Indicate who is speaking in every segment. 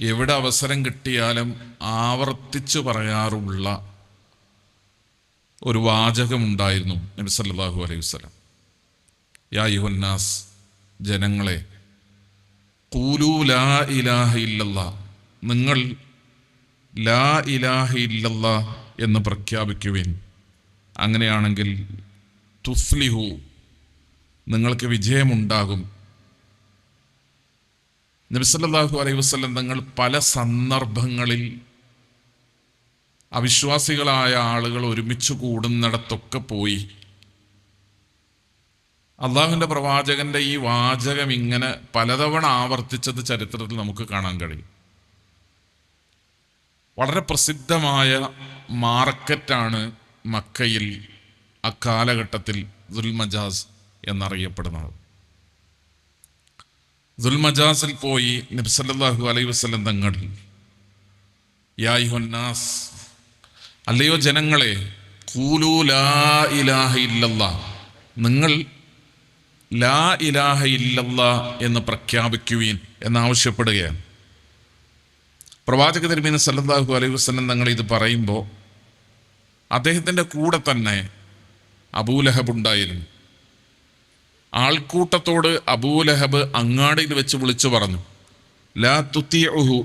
Speaker 1: എവിടെ അവസരം കിട്ടിയാലും ആവർത്തിച്ചു പറയാറുള്ള ഒരു വാചകമുണ്ടായിരുന്നു നബി സല്ലല്ലാഹു അലൈഹി വസല്ലം. യാ യുഹന്നാസ് ജനങ്ങളെ കൂലു ലാ ഇലാഹ ഇല്ലല്ലാ നിങ്ങൾ ലാ ഇലാഹ ഇല്ലല്ലാ എന്ന് പ്രഖ്യാപിക്കുവിൻ. അങ്ങനെയാണെങ്കിൽ തുഫ്ലിഹു നിങ്ങൾക്ക് വിജയമുണ്ടാകും. നബിസല്ലാഹു അലൈഹി വസ്ലം തങ്ങൾ പല സന്ദർഭങ്ങളിൽ അവിശ്വാസികളായ ആളുകൾ ഒരുമിച്ച് കൂടുന്നിടത്തൊക്കെ പോയി. അള്ളാഹുവിന്റെ പ്രവാചകന്റെ ഈ വാചകം ഇങ്ങനെ പലതവണ ആവർത്തിച്ചത് ചരിത്രത്തിൽ നമുക്ക് കാണാൻ കഴിയും. വളരെ പ്രസിദ്ധമായ മാർക്കറ്റാണ് മക്കയിൽ അക്കാലഘട്ടത്തിൽ ദുൽമജാസ് എന്നറിയപ്പെടുന്നത്. ദുൽമജാസിൽ പോയി നബ്സല്ലാഹു അലൈ വസ്ലം തങ്ങൾ യാസ് അല്ലയോ ജനങ്ങളെ കൂലു ലാ ഇലാഹ ഇല്ലല്ല നിങ്ങൾ ലാ ഇലാഹ ഇല്ലല്ല എന്ന് പ്രഖ്യാപിക്കുവീൻ എന്നാവശ്യപ്പെടുകയാണ്. പ്രവാചക തിരുമീന സല്ലാഹു അലൈഹി വസ്ലം തങ്ങൾ ഇത് പറയുമ്പോൾ അദ്ദേഹത്തിന്റെ കൂടെ തന്നെ അബൂലഹബ് ഉണ്ടായിരുന്നു. ആൾക്കൂട്ടത്തോട് അബൂലഹബ് അങ്ങാടിയിൽ വെച്ച് വിളിച്ചു പറഞ്ഞു ലാ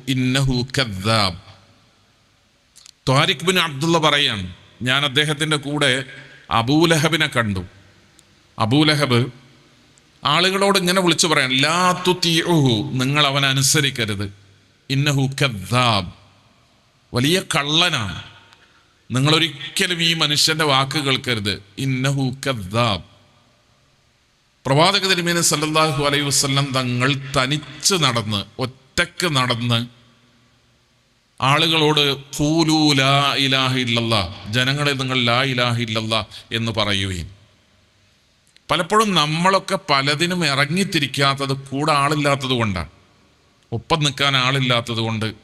Speaker 1: ഇന്നഹു ത്വാരിഖ് ബിൻ അബ്ദുള്ള പറയാണ് ഞാൻ അദ്ദേഹത്തിന്റെ കൂടെ അബൂലഹബിനെ കണ്ടു. അബൂലഹബ് ആളുകളോട് ഇങ്ങനെ വിളിച്ചു പറയാൻ ലാ തീഹു നിങ്ങൾ അവൻ അനുസരിക്കരുത്. ഇന്നഹു കദ്ദാബ്. വലിയ കള്ളനാണ്. നിങ്ങളൊരിക്കലും ഈ മനുഷ്യന്റെ വാക്ക് കേൾക്കരുത്. ഇന്നഹു കദ്ദാബ്. പ്രവാചക തിരുമേനി സല്ലാഹു അലൈഹി വസല്ലം തങ്ങൾ തനിച്ച് നടന്ന് ഒറ്റയ്ക്ക് നടന്ന് ആളുകളോട് ലാ ജനങ്ങളെ നിങ്ങൾ ലാ ഇലാഹ ഇല്ലല്ലാ എന്ന് പറയുകയും പലപ്പോഴും നമ്മളൊക്കെ പലതിനും ഇറങ്ങിത്തിരിക്കാത്തത് കൂടെ ആളില്ലാത്തത് കൊണ്ടാണ്. ഒപ്പം നിൽക്കാൻ ആളില്ലാത്തത് കൊണ്ട്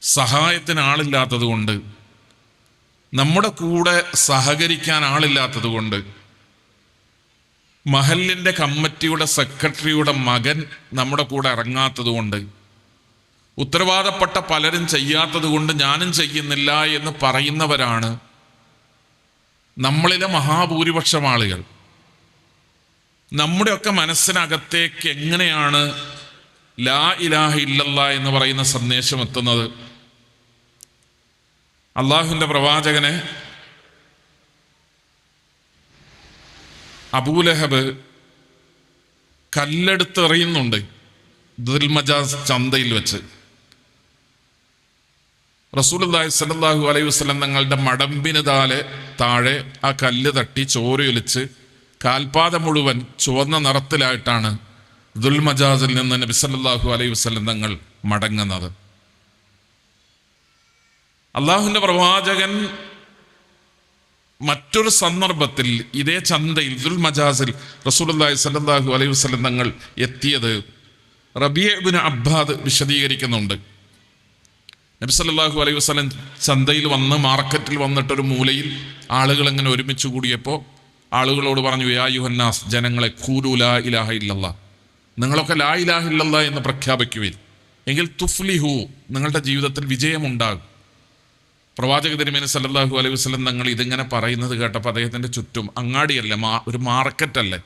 Speaker 1: സഹായത്തിന് ആളില്ലാത്തത് കൊണ്ട് നമ്മുടെ കൂടെ സഹകരിക്കാൻ ആളില്ലാത്തത് കൊണ്ട് മഹലിന്റെ കമ്മിറ്റിയുടെ സെക്രട്ടറിയുടെ മകൻ നമ്മുടെ കൂടെ ഇറങ്ങാത്തത് കൊണ്ട് ഉത്തരവാദപ്പെട്ട പലരും ചെയ്യാത്തത് കൊണ്ട് ഞാനും ചെയ്യുന്നില്ല എന്ന് പറയുന്നവരാണ് നമ്മളിലെ മഹാഭൂരിപക്ഷം ആളുകൾ. നമ്മുടെയൊക്കെ മനസ്സിനകത്തേക്ക് എങ്ങനെയാണ് ലാ ഇലാഹ ഇല്ലല്ല എന്ന് പറയുന്ന സന്ദേശം എത്തുന്നത് അള്ളാഹുവിന്റെ പ്രവാചകനെ അബൂലഹബ് കല്ലെടുത്തെറിയുന്നുണ്ട് ദുൽമജാസ് ചന്തയിൽ വെച്ച്. റസൂലുല്ലാഹി സലാഹു അലൈഹി വസ്ലം തങ്ങളുടെ മടമ്പിന് താലെ താഴെ ആ കല്ല് തട്ടി ചോരയൊലിച്ച് കാൽപാദം മുഴുവൻ ചുവന്ന നിറത്തിലായിട്ടാണ് ദുൽമജാസിൽ നിന്ന് നബി സല്ലല്ലാഹു അലൈഹി വസ്ലം തങ്ങൾ മടങ്ങുന്നത്. അള്ളാഹുവിന്റെ പ്രവാചകൻ മറ്റൊരു സന്ദർഭത്തിൽ ഇതേ ചന്തയിൽ ദുൽ മജാസിൽ റസൂലുള്ളാഹി സല്ലാഹു അലൈഹി വസ്ലം തങ്ങൾ എത്തിയത് റബിയബിന് അബ്ബാദ് വിശദീകരിക്കുന്നുണ്ട്. നബി സല്ലാഹു അലൈഹി വസ്ലം ചന്തയിൽ വന്ന് മാർക്കറ്റിൽ വന്നിട്ടൊരു മൂലയിൽ ആളുകൾ അങ്ങനെ ഒരുമിച്ച് കൂടിയപ്പോൾ ആളുകളോട് പറഞ്ഞു യാ യുഹന്നാസ് ജനങ്ങളെ ഖൂലു ലാ ഇലാഹ ഇല്ലല്ലാ. നിങ്ങളൊക്കെ ലാ ഇലാഹ ഇല്ലല്ലാ എന്ന് പ്രഖ്യാപിക്കുവിൻ. എങ്കിൽ തുഫ്ലിഹു നിങ്ങളുടെ ജീവിതത്തിൽ വിജയമുണ്ടാകും. പ്രവാചക തിരുമേനി സല്ലാഹു അലൈഹി വസ്ലം തങ്ങൾ ഇതിങ്ങനെ പറയുന്നത് കേട്ടപ്പോൾ അദ്ദേഹത്തിന്റെ ചുറ്റും അങ്ങാടിയല്ലേ മാ ഒരു മാർക്കറ്റല്ലേ?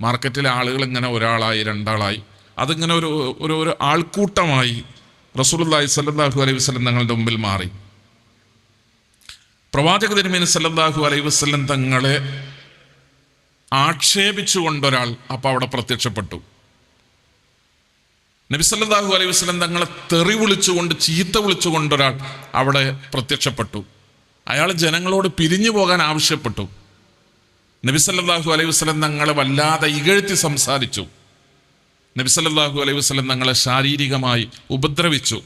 Speaker 1: മാർക്കറ്റിലെ ആളുകൾ ഇങ്ങനെ ഒരാളായി രണ്ടാളായി. അതിങ്ങനെ ഒരു ഒരു ഒരു ആൾക്കൂട്ടമായി റസൂലുള്ളാഹി സല്ലാഹു അലൈഹി വസ്ലം തങ്ങളുടെ മുമ്പിൽ മാറി. പ്രവാചക തിരുമേനി സല്ലാഹു അലൈഹി വസ്ലം തങ്ങളെ ആക്ഷേപിച്ചുകൊണ്ടൊരാൾ അപ്പോൾ അവിടെ പ്രത്യക്ഷപ്പെട്ടു. നബിസല്ലാഹു അലൈഹി വസ്ലം തങ്ങളെ തെറി വിളിച്ചുകൊണ്ട് ചീത്ത വിളിച്ചുകൊണ്ട് ഒരാൾ അവിടെ പ്രത്യക്ഷപ്പെട്ടു. അയാൾ ജനങ്ങളോട് പിരിഞ്ഞു പോകാൻ ആവശ്യപ്പെട്ടു. നബിസല്ലാഹു അലൈഹി വസ്ലം തങ്ങളെ വല്ലാതെ ഇകഴ്ത്തി സംസാരിച്ചു. നബിസല്ലാഹു അലൈഹി വസ്ലം തങ്ങളെ ശാരീരികമായി ഉപദ്രവിച്ചു.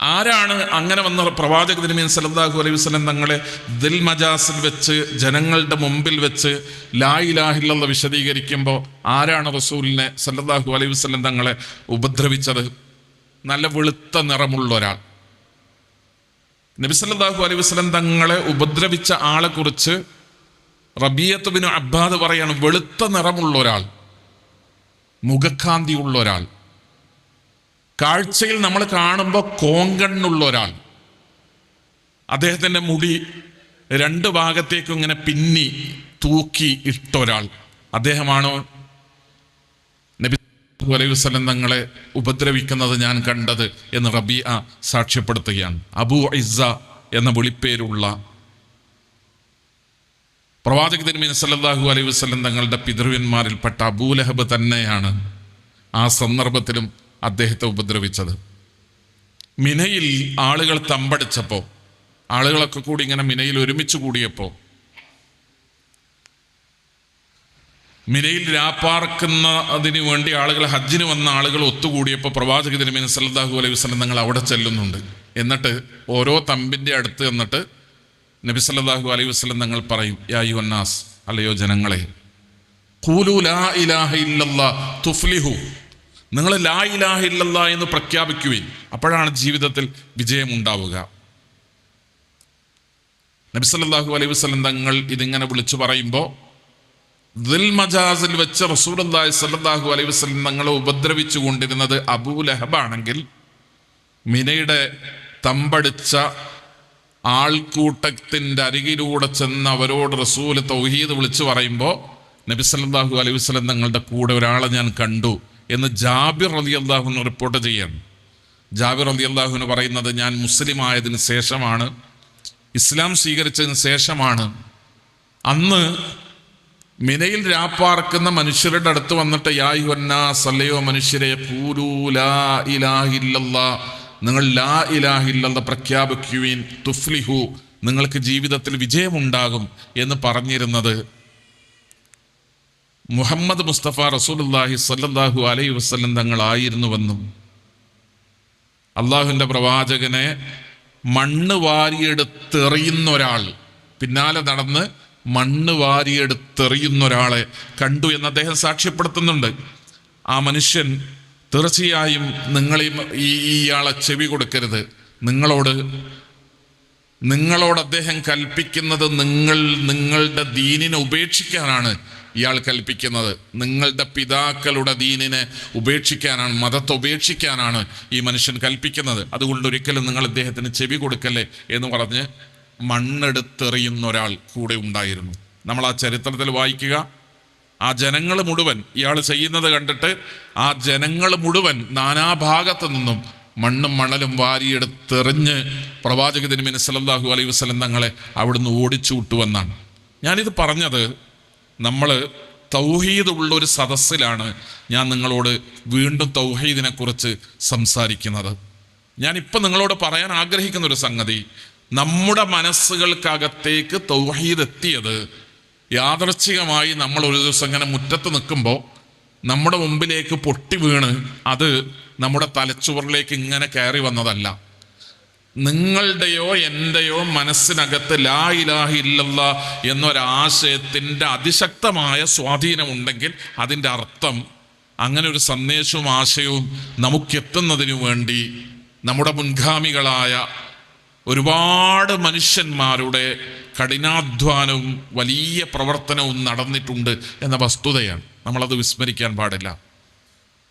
Speaker 1: ആരാണ് അങ്ങനെ വന്ന പ്രവാചക തിരുമീൻ സല്ലല്ലാഹു അലൈഹി വസ്ലം തങ്ങളെ ദിൽ മജാസിൽ വെച്ച് ജനങ്ങളുടെ മുമ്പിൽ വെച്ച് ലായിലാഹില്ലെന്ന് വിശദീകരിക്കുമ്പോൾ ആരാണ് റസൂലിനെ സല്ലല്ലാഹു അലൈഹി വസ്ലം തങ്ങളെ ഉപദ്രവിച്ചത്? നല്ല വെളുത്ത നിറമുള്ള ഒരാൾ. നബി സല്ലല്ലാഹു അലൈഹി വസ്ലം തങ്ങളെ ഉപദ്രവിച്ച ആളെക്കുറിച്ച് റബിയത്ത് ബിൻ അബ്ബാദ് പറയാണ് വെളുത്ത നിറമുള്ള ഒരാൾ മുഖക്കാന്തിയുള്ള ഒരാൾ. കാഴ്ചയിൽ നമ്മൾ കാണുമ്പോൾ കോങ്കണ്ണുള്ള ഒരാൾ അദ്ദേഹത്തിന്റെ മുടി രണ്ട് ഭാഗത്തേക്കും ഇങ്ങനെ പിന്നി തൂക്കി ഇട്ട ഒരാൾ അദ്ദേഹമാണോ? നബി അലൈഹി വസല്ലം തങ്ങളെ ഉപദ്രവിക്കുന്നത് ഞാൻ കണ്ടത് എന്ന് റബി ആ സാക്ഷ്യപ്പെടുത്തുകയാണ്. അബു ഇസ എന്ന വിളിപ്പേരുള്ള പ്രവാചക തിരുമീൻ സല്ലാഹു അലൈഹി വസല്ലം തങ്ങളുടെ പിതൃവന്മാരിൽപ്പെട്ട അബൂലഹബ് തന്നെയാണ് ആ സന്ദർഭത്തിലും അദ്ദേഹത്തെ ഉപദ്രവിച്ചത്. മിനയിൽ ആളുകൾ തമ്പടിച്ചപ്പോൾ ആളുകളൊക്കെ കൂടി ഇങ്ങനെ മിനയിൽ ഒരുമിച്ച് കൂടിയപ്പോൾ മിനയിൽ രാപ്പാർക്കുന്നതിന് വേണ്ടി ആളുകൾ ഹജ്ജിന് വന്ന ആളുകൾ ഒത്തുകൂടിയപ്പോൾ പ്രവാചക തിരുമേനി സല്ലല്ലാഹു അലൈഹി വസ്ലം നിങ്ങൾ അവിടെ ചെല്ലുന്നുണ്ട്. എന്നിട്ട് ഓരോ തമ്പിന്റെ അടുത്ത് എന്നിട്ട് നബി സല്ലാഹു അലൈഹി വസ്ലം നിങ്ങൾ പറയും യാ യുവന്നാസ് അല്ലയോ ജനങ്ങളെ ഖൂലു ലാ ഇലാഹ ഇല്ലല്ലാ തുഫ്ലിഹു നിങ്ങൾ ലാ ഇലാഹ ഇല്ലല്ലാ എന്ന് പ്രഖ്യാപിക്കുവിൻ. അപ്പോഴാണ് ജീവിതത്തിൽ വിജയമുണ്ടാവുക. നബി സല്ലല്ലാഹു അലൈഹി വസല്ലം തങ്ങൾ ഇതിങ്ങനെ വിളിച്ചു പറയുമ്പോൾ ദിൽ മജാസിൽ വെച്ച് റസൂലുള്ളാഹി സല്ലാഹു അലൈഹി വസല്ലം തങ്ങളെ ഉപദ്രവിച്ചു കൊണ്ടിരുന്നത് അബൂ ലഹബാണെങ്കിൽ മിനയുടെ തമ്പടിച്ച ആൾക്കൂട്ടത്തിന്റെ അരികിലൂടെ ചെന്ന് അവരോട് റസൂൽ തൗഹീദ് വിളിച്ചു പറയുമ്പോൾ നബി സല്ലല്ലാഹു അലൈഹി വസല്ലം തങ്ങളുടെ കൂടെ ഒരാളെ ഞാൻ കണ്ടു. എന്ന് ജാബിർ അലി അള്ളാഹുവിന് റിപ്പോർട്ട് ചെയ്യാണ് ജാബിർ അലി അള്ളാഹുവിന് പറയുന്നത് ഞാൻ മുസ്ലിം ആയതിനു ശേഷമാണ് ഇസ്ലാം സ്വീകരിച്ചതിന് ശേഷമാണ്. അന്ന് മിനയിൽ രാപ്പാർക്കുന്ന മനുഷ്യരുടെ അടുത്ത് വന്നിട്ട് യായുവന്നാ സല്ലയോ മനുഷ്യരെ ലാ നിങ്ങൾ ലാ ഇലാഹില്ല പ്രഖ്യാപിക്കുവിൻ തുഫ്ലിഹു നിങ്ങൾക്ക് ജീവിതത്തിൽ വിജയമുണ്ടാകും എന്ന് പറഞ്ഞിരുന്നത് മുഹമ്മദ് മുസ്തഫ റസൂലുല്ലാഹി സല്ലാഹു അലൈ വസ്ലം തങ്ങളായിരുന്നുവെന്നും അള്ളാഹുവിന്റെ പ്രവാചകനെ മണ്ണ് വാരിയെടുത്തെറിയുന്ന ഒരാൾ പിന്നാലെ നടന്ന് മണ്ണ് വാരിയെടുത്തെറിയുന്ന ഒരാളെ കണ്ടു എന്ന് അദ്ദേഹം സാക്ഷ്യപ്പെടുത്തുന്നുണ്ട്. ആ മനുഷ്യൻ തീർച്ചയായും നിങ്ങളെയും ഈ ഇയാളെ ചെവി കൊടുക്കരുത്. നിങ്ങളോട് നിങ്ങളോട് അദ്ദേഹം കൽപ്പിക്കുന്നത് നിങ്ങൾ നിങ്ങളുടെ ദീനിനെ ഉപേക്ഷിക്കാനാണ്. ഇയാൾ കൽപ്പിക്കുന്നത് നിങ്ങളുടെ പിതാക്കളുടെ ദീനിനെ ഉപേക്ഷിക്കാനാണ് മതത്തെ ഉപേക്ഷിക്കാനാണ് ഈ മനുഷ്യൻ കൽപ്പിക്കുന്നത്. അതുകൊണ്ട് ഒരിക്കലും നിങ്ങൾ ഇദ്ദേഹത്തിന് ചെവി കൊടുക്കല്ലേ എന്ന് പറഞ്ഞ് മണ്ണെടുത്തെറിയുന്ന ഒരാൾ കൂടെ ഉണ്ടായിരുന്നു. നമ്മൾ ആ ചരിത്രത്തിൽ വായിക്കുക. ആ ജനങ്ങൾ മുഴുവൻ ഇയാൾ ചെയ്യുന്നത് കണ്ടിട്ട് ആ ജനങ്ങൾ മുഴുവൻ നാനാഭാഗത്തു നിന്നും മണ്ണും മണലും വാരിയെടുത്തെറിഞ്ഞ് പ്രവാചക തിരുമേനി സലല്ലാഹു അലൈഹി വസല്ലം തങ്ങളെ അവിടുന്ന് ഓടിച്ചു വിട്ടുവെന്നാണ് ഞാനിത് പറഞ്ഞത് നമ്മൾ തൗഹീദ് ഉള്ള ഒരു സദസ്സിലാണ് ഞാൻ നിങ്ങളോട് വീണ്ടും തൗഹീദിനെക്കുറിച്ച് സംസാരിക്കുന്നത്. ഞാനിപ്പോൾ നിങ്ങളോട് പറയാൻ ആഗ്രഹിക്കുന്ന ഒരു സംഗതി. നമ്മുടെ മനസ്സുകൾക്കകത്തേക്ക് തൗഹീദ് എത്തിയത് യാദർച്ഛികമായി നമ്മൾ ഒരു ദിവസം ഇങ്ങനെ മുറ്റത്ത് നിൽക്കുമ്പോൾ നമ്മുടെ മുമ്പിലേക്ക് പൊട്ടി വീണ് അത് നമ്മുടെ തലച്ചോറിലേക്ക് ഇങ്ങനെ കയറി വന്നതല്ല. നിങ്ങളുടെയോ എന്റെയോ മനസ്സിനകത്ത് ലാ ഇലാഹി ഇല്ലല്ല എന്നൊരാശയത്തിന്റെ അതിശക്തമായ സ്വാധീനമുണ്ടെങ്കിൽ അതിന്റെ അർത്ഥം അങ്ങനെ ഒരു സന്ദേശവും ആശയവും നമുക്കെത്തുന്നതിനു വേണ്ടി നമ്മുടെ മുൻഗാമികളായ ഒരുപാട് മനുഷ്യന്മാരുടെ കഠിനാധ്വാനവും വലിയ പ്രവർത്തനവും നടന്നിട്ടുണ്ട് എന്ന വസ്തുതയാണ്. നമ്മളത് വിസ്മരിക്കാൻ പാടില്ല.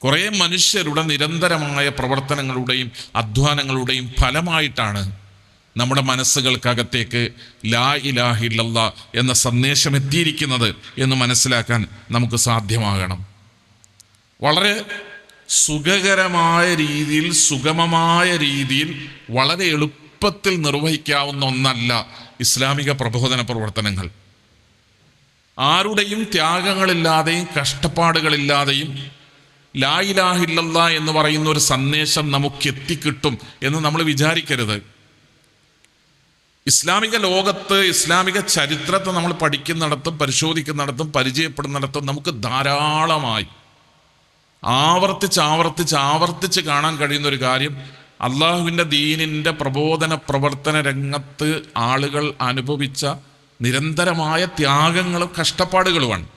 Speaker 1: കുറേ മനുഷ്യരുടെ നിരന്തരമായ പ്രവർത്തനങ്ങളുടെയും അധ്വാനങ്ങളുടെയും ഫലമായിട്ടാണ് നമ്മുടെ മനസ്സുകൾക്കകത്തേക്ക് ലാ ഇലാഹില്ലല്ല എന്ന സന്ദേശം എത്തിയിരിക്കുന്നത് എന്ന് മനസ്സിലാക്കാൻ നമുക്ക് സാധ്യമാകണം. വളരെ സുഖകരമായ രീതിയിൽ സുഗമമായ രീതിയിൽ വളരെ എളുപ്പത്തിൽ നിർവഹിക്കാവുന്ന ഒന്നല്ല ഇസ്ലാമിക പ്രബോധന പ്രവർത്തനങ്ങൾ. ആരുടെയും ത്യാഗങ്ങളില്ലാതെയും കഷ്ടപ്പാടുകളില്ലാതെയും ലായിലാഹില്ലല്ല എന്ന് പറയുന്ന ഒരു സന്ദേശം നമുക്ക് എത്തിക്കിട്ടും എന്ന് നമ്മൾ വിചാരിക്കരുത്. ഇസ്ലാമിക ലോകത്ത് ഇസ്ലാമിക ചരിത്രത്തെ നമ്മൾ പഠിക്കുന്നിടത്തും പരിശോധിക്കുന്നിടത്തും പരിചയപ്പെടുന്നിടത്തും നമുക്ക് ധാരാളമായി ആവർത്തിച്ച് ആവർത്തിച്ച് ആവർത്തിച്ച് കാണാൻ കഴിയുന്ന ഒരു കാര്യം അള്ളാഹുവിന്റെ ദീനിന്റെ പ്രബോധന പ്രവർത്തന രംഗത്ത് ആളുകൾ അനുഭവിച്ച നിരന്തരമായ ത്യാഗങ്ങളും കഷ്ടപ്പാടുകളുമാണ്.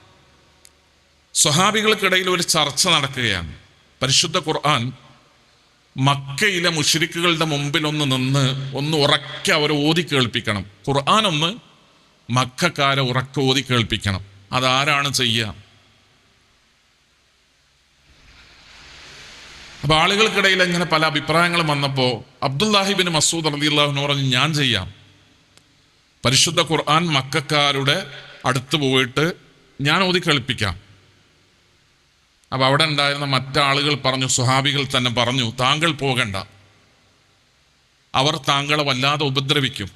Speaker 1: സ്വഹാബികൾക്കിടയിൽ ഒരു ചർച്ച നടക്കുകയാണ്. പരിശുദ്ധ ഖുർആൻ മക്കയിലെ മുഷരിക്കുകളുടെ മുമ്പിൽ ഒന്ന് നിന്ന് ഒന്ന് ഉറക്കെ അവരെ ഓതി കേൾപ്പിക്കണം. ഖുർആൻ ഒന്ന് മക്കാരെ ഉറക്കെ ഓതി കേൾപ്പിക്കണം. അതാരാണ് ചെയ്യുക? അപ്പൊ ആളുകൾക്കിടയിൽ ഇങ്ങനെ പല അഭിപ്രായങ്ങളും വന്നപ്പോൾ അബ്ദുല്ലാഹിബിൻ മസൂദ് റളിയല്ലാഹു പറഞ്ഞ് ഞാൻ ചെയ്യാം. പരിശുദ്ധ ഖുർആൻ മക്കാരുടെ അടുത്ത് പോയിട്ട് ഞാൻ ഓതി കേൾപ്പിക്കാം. അപ്പൊ അവിടെ ഉണ്ടായിരുന്ന മറ്റാളുകൾ പറഞ്ഞു സുഹാബികൾ തന്നെ പറഞ്ഞു താങ്കൾ പോകണ്ട. അവർ താങ്കളെ വല്ലാതെ ഉപദ്രവിക്കും.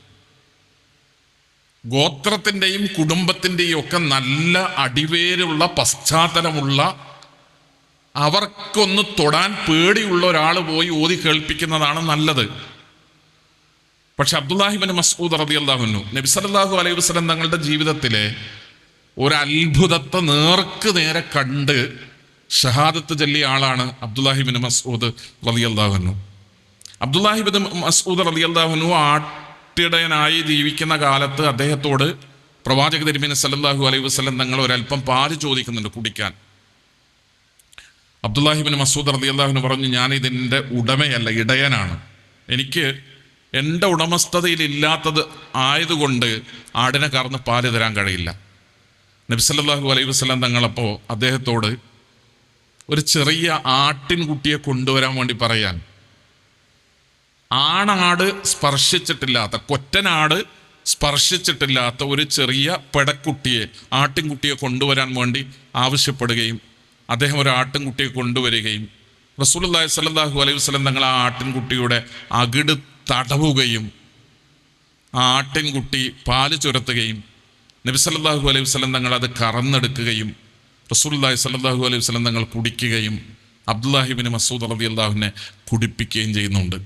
Speaker 1: ഗോത്രത്തിന്റെയും കുടുംബത്തിന്റെയും ഒക്കെ നല്ല അടിവേരുള്ള പശ്ചാത്തലമുള്ള അവർക്കൊന്ന് തൊടാൻ പേടിയുള്ള ഒരാൾ പോയി ഓതി കേൾപ്പിക്കുന്നതാണ് നല്ലത്. പക്ഷെ അബ്ദുല്ലാഹിബിൻ മസ്ഊദ് റതി അള്ളാഹുനു നബി സല്ലല്ലാഹു അലൈഹി വസ്ലം തങ്ങളുടെ ജീവിതത്തിലെ ഒരു നേർക്ക് നേരെ കണ്ട് ഷഹാദത്ത് ചൊല്ലിയ ആളാണ് അബ്ദുല്ലാഹിബിൻ മസ്ഊദ് റലി അള്ളാഹുനു അബ്ദുല്ലാഹിബിൻ മസ്ഊദ് റലി അള്ളാഹുനു ആട്ടിടയനായി ജീവിക്കുന്ന കാലത്ത് അദ്ദേഹത്തോട് പ്രവാചക തിരുമേനി സല്ലല്ലാഹു അലൈഹി വസ്ലം തങ്ങൾ ഒരല്പം പാൽ ചോദിക്കുന്നുണ്ട് കുടിക്കാൻ. അബ്ദുല്ലാഹിബിൻ മസൂദ് റലി അള്ളാഹുനു പറഞ്ഞു ഞാൻ ഇതിന്റെ ഉടമയല്ല ഇടയനാണ്. എനിക്ക് എന്റെ ഉടമസ്ഥതയിൽ ഇല്ലാത്തത് ആയതുകൊണ്ട് ആടിനെ കറന്ന് പാൽ തരാൻ കഴിയില്ല. നബിസല്ലാഹു അലൈഹി വസ്ലാം തങ്ങളപ്പോൾ അദ്ദേഹത്തോട് ഒരു ചെറിയ ആട്ടിൻകുട്ടിയെ കൊണ്ടുവരാൻ വേണ്ടി പറയാൻ. ആണാട് സ്പർശിച്ചിട്ടില്ലാത്ത കൊറ്റനാട് സ്പർശിച്ചിട്ടില്ലാത്ത ഒരു ചെറിയ പെടക്കുട്ടിയെ ആട്ടിൻകുട്ടിയെ കൊണ്ടുവരാൻ വേണ്ടി ആവശ്യപ്പെടുകയും അദ്ദേഹം ഒരു ആട്ടിൻകുട്ടിയെ കൊണ്ടുവരികയും റസൂലുള്ളാഹി സ്വല്ലല്ലാഹു അലൈഹി വസ്ലം തങ്ങൾ ആ ആട്ടിൻകുട്ടിയുടെ അകിട് തടവുകയും ആ ആട്ടിൻകുട്ടി പാൽ ചുരത്തുകയും നബി സല്ലല്ലാഹു അലൈഹി വസ്ലം തങ്ങൾ അത് കറന്നെടുക്കുകയും റസൂലുള്ളാഹി സല്ലാഹു അലൈഹി വസ്ലം തങ്ങൾ കുടിക്കുകയും അബ്ദുല്ലാഹിബിന് മസൂദ് അലബി അള്ളാഹുവിനെ കുടിപ്പിക്കുകയും ചെയ്യുന്നുണ്ട്.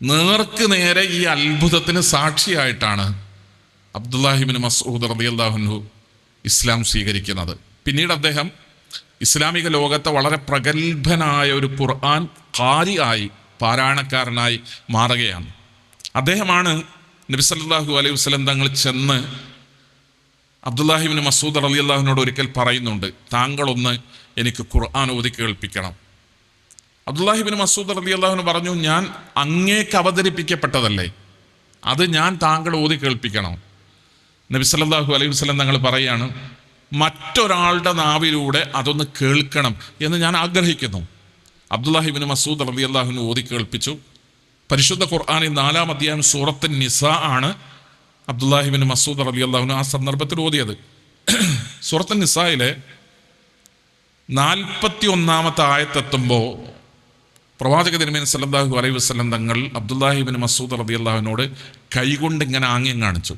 Speaker 1: നേർക്ക് നേരെ ഈ അത്ഭുതത്തിന് സാക്ഷിയായിട്ടാണ് അബ്ദുല്ലാഹിബിന് മസൂദ് അലബി അള്ളാഹുനു ഇസ്ലാം സ്വീകരിക്കുന്നത്. പിന്നീട് അദ്ദേഹം ഇസ്ലാമിക ലോകത്തെ വളരെ പ്രഗത്ഭനായ ഒരു ഖുർആൻ കാരി ആയി പാരായണക്കാരനായി മാറുകയാണ്. അദ്ദേഹമാണ് നബി സല്ലല്ലാഹു അലൈഹി വസ്ലം തങ്ങൾ ചെന്ന് അബ്ദുല്ലാഹിബിൻ മസൂദ് അലി അള്ളാഹുവിനോട് ഒരിക്കൽ പറയുന്നുണ്ട് താങ്കളൊന്ന് എനിക്ക് ഖുർആൻ ഓതി കേൾപ്പിക്കണം. അബ്ദുല്ലാഹിബിൻ മസൂദ് അലി അള്ളാഹുവിന് പറഞ്ഞു ഞാൻ അങ്ങേക്ക് അവതരിപ്പിക്കപ്പെട്ടതല്ലേ അത് ഞാൻ താങ്കൾ ഓതി കേൾപ്പിക്കണം. നബി സല്ലല്ലാഹു അലൈഹി വസ്ലം തങ്ങൾ പറയാണ് മറ്റൊരാളുടെ നാവിലൂടെ അതൊന്ന് കേൾക്കണം എന്ന് ഞാൻ ആഗ്രഹിക്കുന്നു. അബ്ദുല്ലാഹിബിൻ മസൂദ് അലി അള്ളാഹുവിന് ഓതി കേൾപ്പിച്ചു. പരിശുദ്ധ ഖുർആാനിൽ നാലാം അധ്യായം സൂറത്ത് നിസ ആണ്. അബ്ദുല്ലാഹിബിൻ മസൂദ് അലി അള്ളാഹുന് ആ സന്ദർഭത്തിൽ ഓതിയത്. സൂറത്ത് നിസായിലെ നാൽപ്പത്തി ഒന്നാമത്തെ ആയത്തെത്തുമ്പോൾ പ്രവാചക തിരുമേൻ സല്ലാഹു അലൈഹി വസ്ലം തങ്ങൾ അബ്ദുല്ലാഹിബിൻ മസൂദ് റബി അള്ളാഹുവിനോട് കൈകൊണ്ട് ഇങ്ങനെ ആംഗ്യം കാണിച്ചു.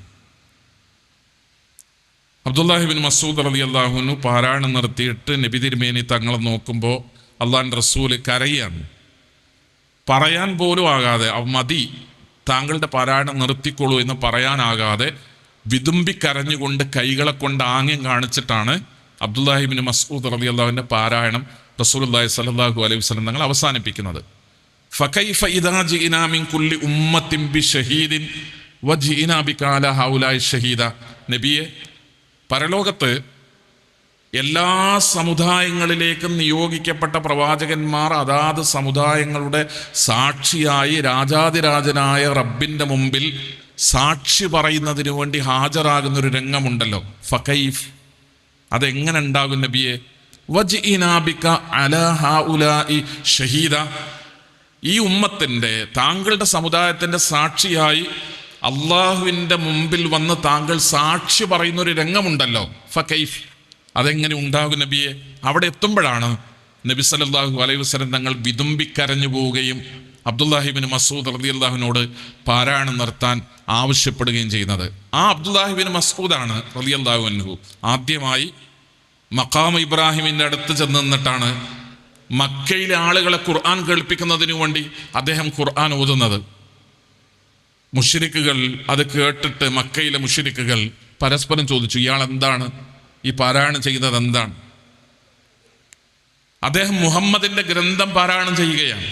Speaker 1: അബ്ദുല്ലാഹിബിൻ മസൂദ് റബി അള്ളാഹുവിനു പാരായണം നിർത്തിയിട്ട് നബി തിരുമേനി തങ്ങളെ നോക്കുമ്പോൾ അള്ളാഹിന്റെ റസൂൽ കരയാണ്. പറയാൻ പോലും ആകാതെ "അവ മതി. താങ്കളുടെ പാരായണം നിർത്തിക്കൊള്ളൂ എന്ന് പറയാനാകാതെ വിതുമ്പിക്കരഞ്ഞുകൊണ്ട് കൈകളെ കൊണ്ട് ആംഗ്യം കാണിച്ചിട്ടാണ് അബ്ദുല്ലാഹിബിൻ മസൂദ് റബി അള്ളാഹുവിന്റെ പാരായണം റസൂലുള്ളാഹി സലാഹു അലൈഹി വസ്ലം തങ്ങൾ അവസാനിപ്പിക്കുന്നത്. കുല്ലി ഹൗലായി ഷഹീദ. നബിയെ പരലോകത്ത് എല്ലാ സമുദായങ്ങളിലേക്കും നിയോഗിക്കപ്പെട്ട പ്രവാചകന്മാർ അതാത് സമുദായങ്ങളുടെ സാക്ഷിയായി രാജാതിരാജനായ റബ്ബിന്റെ മുമ്പിൽ സാക്ഷി പറയുന്നതിനു വേണ്ടി ഹാജരാകുന്ന ഒരു രംഗമുണ്ടല്ലോ. ഫക്കൈഫ് അതെങ്ങനെ ഉണ്ടാകും നബിയെ? ഷഹീദ. ഈ ഉമ്മത്തിന്റെ താങ്കളുടെ സമുദായത്തിന്റെ സാക്ഷിയായി അള്ളാഹുവിന്റെ മുമ്പിൽ വന്ന് താങ്കൾ സാക്ഷി പറയുന്നൊരു രംഗമുണ്ടല്ലോ. ഫക്കൈഫ് അതെങ്ങനെ ഉണ്ടാകും നബിയെ? അവിടെ എത്തുമ്പോഴാണ് നബി സല്ലല്ലാഹു അലൈഹി വസല്ലം തങ്ങൾ വിതുമ്പിക്കരഞ്ഞു പോവുകയും അബ്ദുല്ലാഹിബിൻ മസൂദ് റതി അള്ളാഹുവിനോട് പാരായണം നിർത്താൻ ആവശ്യപ്പെടുകയും ചെയ്യുന്നത്. ആ അബ്ദുല്ലാഹിബിൻ മസൂദാണ് അള്ളാഹു അൻഹു. ആദ്യമായി മക്കാം ഇബ്രാഹിമിന്റെ അടുത്ത് ചെന്ന് നിന്നിട്ടാണ് മക്കയിലെ ആളുകളെ ഖുർആൻ കേൾപ്പിക്കുന്നതിനു വേണ്ടി അദ്ദേഹം ഖുർആൻ ഓതുന്നത്. മുഷിരിക്കുകൾ അത് കേട്ടിട്ട് മക്കയിലെ മുഷിരിക്കുകൾ പരസ്പരം ചോദിച്ചു ഇയാൾ എന്താണ്? ഈ പാരായണം ചെയ്യുന്നത് എന്താണ്? അദ്ദേഹം മുഹമ്മദിന്റെ ഗ്രന്ഥം പാരായണം ചെയ്യുകയാണ്.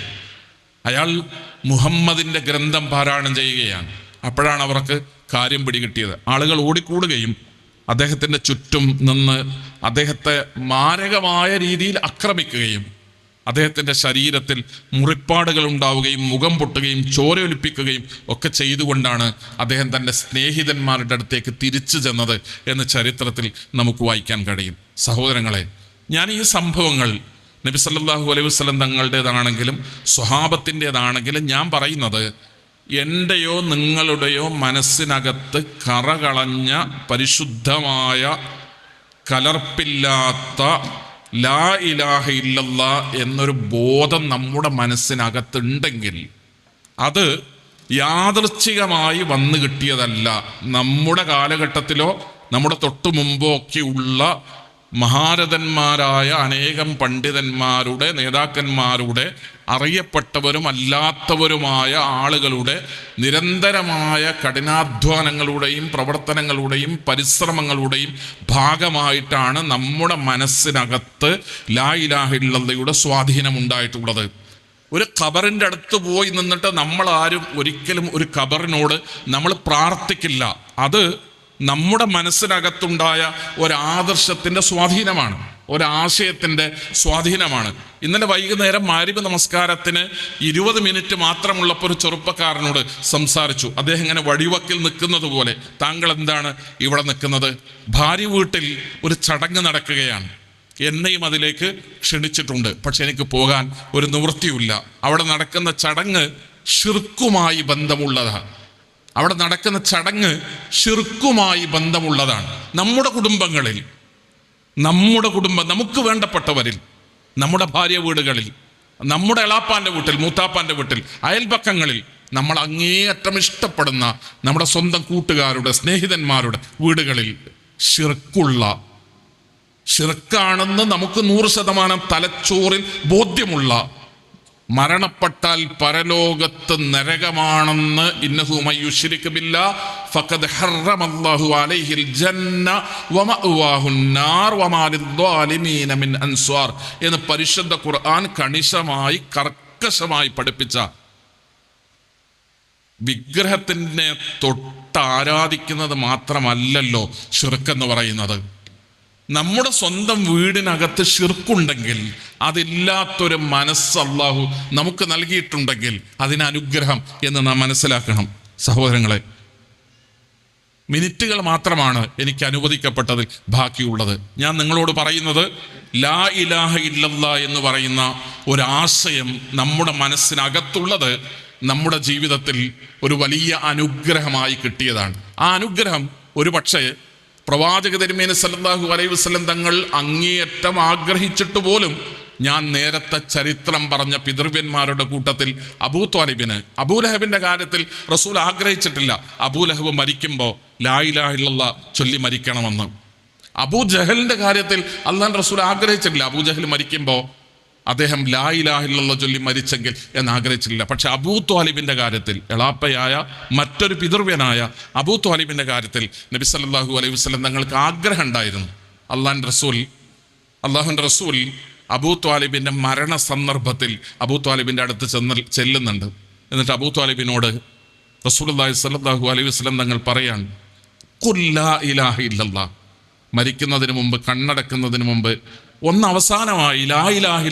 Speaker 1: അയാൾ മുഹമ്മദിന്റെ ഗ്രന്ഥം പാരായണം ചെയ്യുകയാണ്. അപ്പോഴാണ് അവർക്ക് കാര്യം പിടികിട്ടിയത്. ആളുകൾ ഓടിക്കൂടുകയും അദ്ദേഹത്തിന്റെ ചുറ്റും നിന്ന് അദ്ദേഹത്തെ മാരകമായ രീതിയിൽ ആക്രമിക്കുകയും അദ്ദേഹത്തിന്റെ ശരീരത്തിൽ മുറിപ്പാടുകൾ ഉണ്ടാവുകയും മുഖം പൊട്ടുകയും ചോരയൊലിപ്പിക്കുകയും ഒക്കെ ചെയ്തുകൊണ്ടാണ് അദ്ദേഹം തന്റെ സ്നേഹിതന്മാരുടെ അടുത്തേക്ക് തിരിച്ചു ചെന്നത് എന്ന ചരിത്രത്തിൽ നമുക്ക് വായിക്കാൻ കഴിയും. സഹോദരങ്ങളെ ഞാൻ ഈ സംഭവങ്ങൾ നബി സല്ലാഹു അലൈഹി വസ്ലം തങ്ങളുടേതാണെങ്കിലും സ്വഹാബത്തിന്റെതാണെങ്കിലും ഞാൻ പറയുന്നത് എന്റെയോ നിങ്ങളുടെയോ മനസ്സിനകത്ത് കറകളഞ്ഞ പരിശുദ്ധമായ കലർപ്പില്ലാത്ത ലാ ഇലാഹ ഇല്ലല്ല എന്നൊരു ബോധം നമ്മുടെ മനസ്സിനകത്തുണ്ടെങ്കിൽ അത് യാദൃച്ഛികമായി വന്നു കിട്ടിയതല്ല. നമ്മുടെ കാലഘട്ടത്തിലോ നമ്മുടെ തൊട്ടു മുമ്പോ ഒക്കെ ഉള്ള മഹാരഥന്മാരായ അനേകം പണ്ഡിതന്മാരുടെ നേതാക്കന്മാരുടെ അറിയപ്പെട്ടവരും അല്ലാത്തവരുമായ ആളുകളുടെ നിരന്തരമായ കഠിനാധ്വാനങ്ങളുടെയും പ്രവർത്തനങ്ങളുടെയും പരിശ്രമങ്ങളുടെയും ഭാഗമായിട്ടാണ് നമ്മുടെ മനസ്സിനകത്ത് ലാ ഇലാഹിള്ളയുടെ സ്വാധീനം ഉണ്ടായിട്ടുള്ളത് ഒരു ഖബറിന്റെ അടുത്ത് പോയി നിന്നിട്ട് നമ്മൾ ആരും ഒരിക്കലും ഒരു ഖബറിനോട് നമ്മൾ പ്രാർത്ഥിക്കില്ല. അത് നമ്മുടെ മനസ്സിനകത്തുണ്ടായ ഒരാദർശത്തിന്റെ സ്വാധീനമാണ് ഒരാശയത്തിന്റെ സ്വാധീനമാണ്. ഇന്നലെ വൈകുന്നേരം മാരിബ് നമസ്കാരത്തിന് ഇരുപത് മിനിറ്റ് മാത്രമുള്ളപ്പോൾ ഒരു ചെറുപ്പക്കാരനോട് സംസാരിച്ചു. അദ്ദേഹം ഇങ്ങനെ വഴിവക്കിൽ നിൽക്കുന്നത് പോലെ താങ്കൾ എന്താണ് ഇവിടെ നിൽക്കുന്നത്? ഭാര്യ വീട്ടിൽ ഒരു ചടങ്ങ് നടക്കുകയാണ്. എന്നെയും അതിലേക്ക് ക്ഷണിച്ചിട്ടുണ്ട്. പക്ഷെ എനിക്ക് പോകാൻ ഒരു നിവൃത്തിയില്ല അവിടെ നടക്കുന്ന ചടങ്ങ് ഷിർക്കുമായി ബന്ധമുള്ളതാണ്. അവിടെ നടക്കുന്ന ചടങ്ങ് ഷിർക്കുമായി ബന്ധമുള്ളതാണ്. നമ്മുടെ കുടുംബങ്ങളിൽ നമ്മുടെ കുടുംബം നമുക്ക് വേണ്ടപ്പെട്ടവരിൽ നമ്മുടെ ഭാര്യ വീടുകളിൽ നമ്മുടെ എളാപ്പാന്റെ വീട്ടിൽ മൂത്താപ്പാന്റെ വീട്ടിൽ അയൽപക്കങ്ങളിൽ നമ്മൾ അങ്ങേയറ്റം ഇഷ്ടപ്പെടുന്ന നമ്മുടെ സ്വന്തം കൂട്ടുകാരുടെ സ്നേഹിതന്മാരുടെ വീടുകളിൽ ഷിർക്കുള്ള ഷിർക്കാണെന്ന് നമുക്ക് നൂറ് ശതമാനം തലച്ചോറിൽ ബോധ്യമുള്ള മരണപ്പെട്ടാൽ പരലോകത്ത് നരകമാണെന്ന് എന്ന് പരിശുദ്ധ ഖുർആൻ കണിശമായി കർക്കശമായി പഠിപ്പിച്ച വിഗ്രഹത്തിനെ തൊട്ട് ആരാധിക്കുന്നത് മാത്രമല്ലല്ലോ ചുരുക്കെന്ന് പറയുന്നത്. നമ്മുടെ സ്വന്തം വീടിനകത്ത് ഷിർക്കുണ്ടെങ്കിൽ അതില്ലാത്തൊരു മനസ്സ് അള്ളാഹു നമുക്ക് നൽകിയിട്ടുണ്ടെങ്കിൽ അതിനനുഗ്രഹം എന്ന് നാം മനസ്സിലാക്കണം. സഹോദരങ്ങളെ മിനിറ്റുകൾ മാത്രമാണ് എനിക്ക് അനുവദിക്കപ്പെട്ടതിൽ ബാക്കിയുള്ളത്. ഞാൻ നിങ്ങളോട് പറയുന്നത് ലാ ഇലാഹ ഇല്ലല്ല എന്ന് പറയുന്ന ഒരാശയം നമ്മുടെ മനസ്സിനകത്തുള്ളത് നമ്മുടെ ജീവിതത്തിൽ ഒരു വലിയ അനുഗ്രഹമായി കിട്ടിയതാണ്. ആ അനുഗ്രഹം ഒരു പക്ഷേ പ്രവാചക തിരുമേനി സല്ലാഹു അലൈഹി വസല്ലം തങ്ങൾ അങ്ങേയറ്റം ആഗ്രഹിച്ചിട്ട് പോലും ഞാൻ നേരത്തെ ചരിത്രം പറഞ്ഞ പിതൃവ്യന്മാരുടെ കൂട്ടത്തിൽ അബൂ ത്വാലിബിന് അബൂലഹബിന്റെ കാര്യത്തിൽ റസൂൽ ആഗ്രഹിച്ചിട്ടില്ല. അബൂലഹബ് മരിക്കുമ്പോൾ ലായിലാഹിള്ള ചൊല്ലി മരിക്കണമെന്ന്. അബൂ ജഹലിന്റെ കാര്യത്തിൽ അള്ളാൻ റസൂൽ ആഗ്രഹിച്ചിട്ടില്ല. അബൂ ജഹൽ മരിക്കുമ്പോൾ അദ്ദേഹം ലാ ഇലാഹില്ല ചൊല്ലി മരിച്ചെങ്കിൽ എന്ന് ആഗ്രഹിച്ചില്ല പക്ഷെ അബൂ ത്വാലിബിന്റെ കാര്യത്തിൽ എളാപ്പയായ മറ്റൊരു പിതൃവ്യനായ അബൂ ത്വാലിബിന്റെ കാര്യത്തിൽ നബി സല്ലാഹു അലൈഹി വസ്ലം തങ്ങൾക്ക് ആഗ്രഹം ഉണ്ടായിരുന്നു. അള്ളാൻ റസൂൽ അള്ളാഹുൻ റസൂൽ അബൂ ത്വാലിബിന്റെ മരണ സന്ദർഭത്തിൽ അബൂ ത്വാലിബിന്റെ അടുത്ത് ചെന്ന് ചെല്ലുന്നുണ്ട്. എന്നിട്ട് അബൂ ത്വാലിബിനോട് റസൂൽ സല്ലല്ലാഹു അലൈഹി വസ്ലം തങ്ങൾ പറയാൻ കുല്ലാ ഇലാഹ ഇല്ലല്ലാ മരിക്കുന്നതിന് മുമ്പ് കണ്ണടക്കുന്നതിന് മുമ്പ് ഒന്ന് അവസാനമായി ലാ ഇലാഹ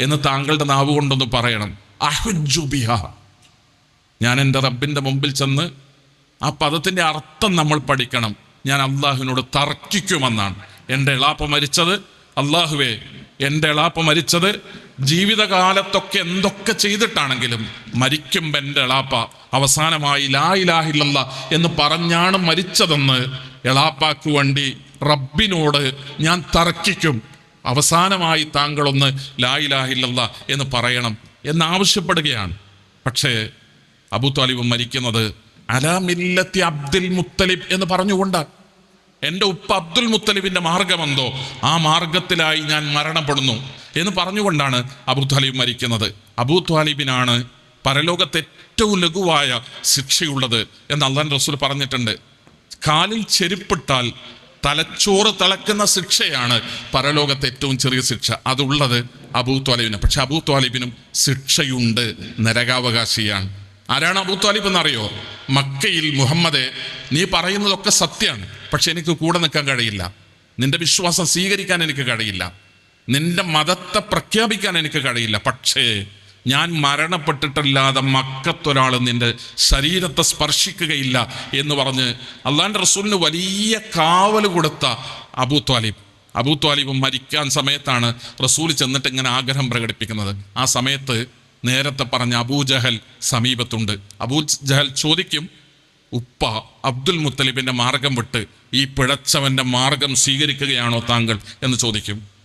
Speaker 1: എന്ന് താങ്കളുടെ നാവ് കൊണ്ടൊന്ന് പറയണം. അഹുജുബിഹ ഞാൻ എന്റെ റബ്ബിന്റെ മുമ്പിൽ ചെന്ന് ആ പദത്തിന്റെ അർത്ഥം നമ്മൾ പഠിക്കണം. ഞാൻ അള്ളാഹുവിനോട് തർക്കിക്കുമെന്നാണ്. എന്റെ എളാപ്പ മരിച്ചത് അള്ളാഹുവേ എന്റെ എളാപ്പ മരിച്ചത് ജീവിതകാലത്തൊക്കെ എന്തൊക്കെ ചെയ്തിട്ടാണെങ്കിലും മരിക്കുമ്പോൾ എന്റെ എളാപ്പ അവസാനമായി ലാ ഇലാഹില്ലല്ല എന്ന് പറഞ്ഞാണ് മരിച്ചതെന്ന് എളാപ്പാക്ക് വേണ്ടി റബ്ബിനോട് ഞാൻ തർക്കിക്കും. അവസാനമായി താങ്കളൊന്ന് ലാ ഇലാഹില്ലല്ല എന്ന് പറയണം എന്നാവശ്യപ്പെടുകയാണ് പക്ഷേ അബു താലിബ് മരിക്കുന്നത് അലാമില്ലത്തി അബ്ദുൽ മുത്തലിബ് എന്ന് പറഞ്ഞുകൊണ്ട് എന്റെ ഉപ്പ അബ്ദുൽ മുത്തലിബിന്റെ മാർഗമെന്തോ? ആ മാർഗത്തിലായി ഞാൻ മരണപ്പെടുന്നു എന്ന് പറഞ്ഞുകൊണ്ടാണ് അബു താലിബ് മരിക്കുന്നത്. അബു താലിബിനാണ് പരലോകത്ത് ഏറ്റവും ലഘുവായ ശിക്ഷയുള്ളത് എന്ന് അള്ളാൻ റസൂൽ പറഞ്ഞിട്ടുണ്ട്. കാലിൽ ചെരുപ്പിട്ടാൽ തലച്ചോറ് തിളക്കുന്ന ശിക്ഷയാണ് പരലോകത്തെ ഏറ്റവും ചെറിയ ശിക്ഷ. അതുള്ളത് അബൂ ത്വാലിബിന്. പക്ഷെ അബൂ ത്വാലിബിനും ശിക്ഷയുണ്ട് നരകാവകാശിയാണ്. ആരാണ് അബൂ ത്വാലിബ് എന്നറിയോ? മക്കയിൽ മുഹമ്മദെ നീ പറയുന്നതൊക്കെ സത്യമാണ് പക്ഷെ എനിക്ക് കൂടെ നിൽക്കാൻ കഴിയില്ല. നിന്റെ വിശ്വാസം സ്വീകരിക്കാൻ എനിക്ക് കഴിയില്ല. നിന്റെ മതത്തെ പ്രഖ്യാപിക്കാൻ എനിക്ക് കഴിയില്ല. പക്ഷേ ഞാൻ മരണപ്പെട്ടിട്ടല്ലാതെ മക്കത്തൊരാൾ നിന്റെ ശരീരത്തെ സ്പർശിക്കുകയില്ല എന്ന് പറഞ്ഞ് അള്ളാന്റെ റസൂലിന് വലിയ കാവൽ കൊടുത്ത അബൂ ത്വാലിബ്. ത്വാലിബ് മരിക്കാൻ സമയത്താണ് റസൂൽ ചെന്നിട്ട് ഇങ്ങനെ ആഗ്രഹം പ്രകടിപ്പിക്കുന്നത്. ആ സമയത്ത് നേരത്തെ പറഞ്ഞ അബൂജഹൽ സമീപത്തുണ്ട്. അബൂ ജഹൽ ചോദിക്കും ഉപ്പ അബ്ദുൽ മുത്തലിബിന്റെ മാർഗം വിട്ട് ഈ പിഴച്ചവന്റെ മാർഗം സ്വീകരിക്കുകയാണോ താങ്കൾ? എന്ന് ചോദിക്കും.